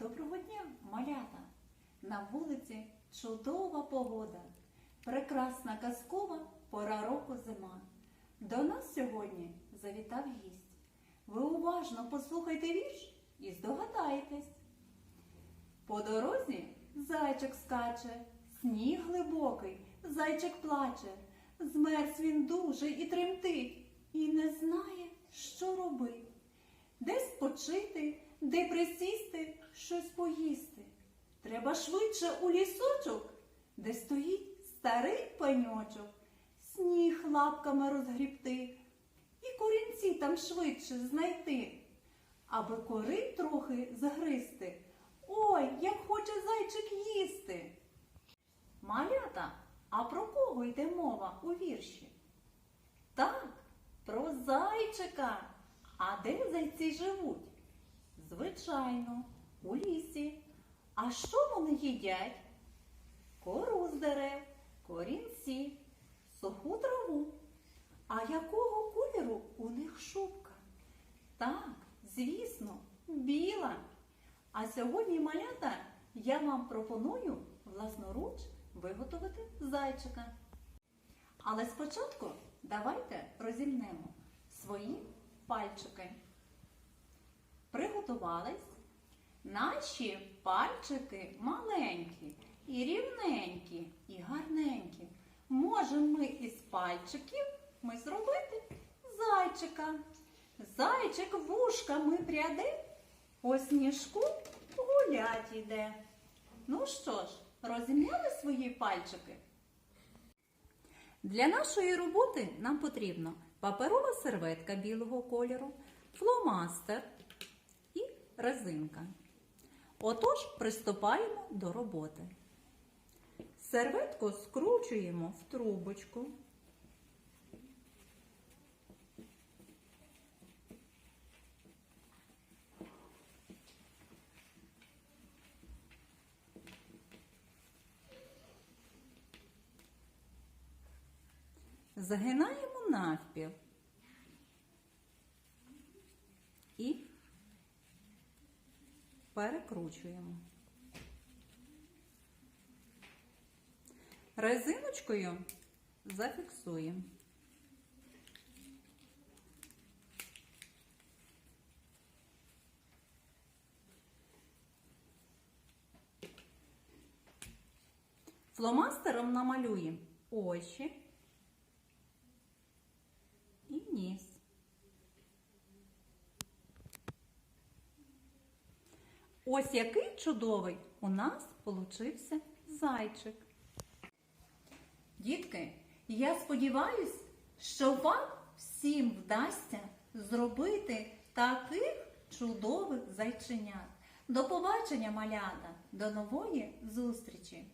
Доброго дня, малята! На вулиці чудова погода, прекрасна казкова пора року зима. До нас сьогодні завітав гість. Ви уважно послухайте вірш і здогадаєтесь. По дорозі зайчик скаче, сніг глибокий, зайчик плаче. Змерз він дуже і тремтить, і не знає, що робить. Де де присісти, щось поїсти. Треба швидше у лісочок, де стоїть старий пеньочок, сніг лапками розгрібти і корінці там швидше знайти, аби кори трохи загризти. Ой, як хоче зайчик їсти. Малята, а про кого йде мова у вірші? Так, про зайчика. А де зайці живуть? Звичайно, у лісі. А що вони їдять? Кору з дерев, корінці, суху траву. А якого кольору у них шубка? Так, звісно, біла. А сьогодні, малята, я вам пропоную власноруч виготовити зайчика. Але спочатку давайте розімнемо свої пальчики. Приготувались. Наші пальчики маленькі, і рівненькі, і гарненькі. Можемо ми із пальчиків ми зробити зайчика. Зайчик вушками пряде, по сніжку гулять іде. Ну що ж, розім'яли свої пальчики? Для нашої роботи нам потрібно паперова серветка білого кольору, фломастер резинка. Отож, приступаємо до роботи. Серветку скручуємо в трубочку. Загинаємо навпіл і перекручуємо. Резиночкою зафіксуємо. Фломастером намалюємо очі і ніс. Ось який чудовий у нас получився зайчик. Дітки, я сподіваюсь, що вам всім вдасться зробити таких чудових зайченят. До побачення, малята, до нової зустрічі!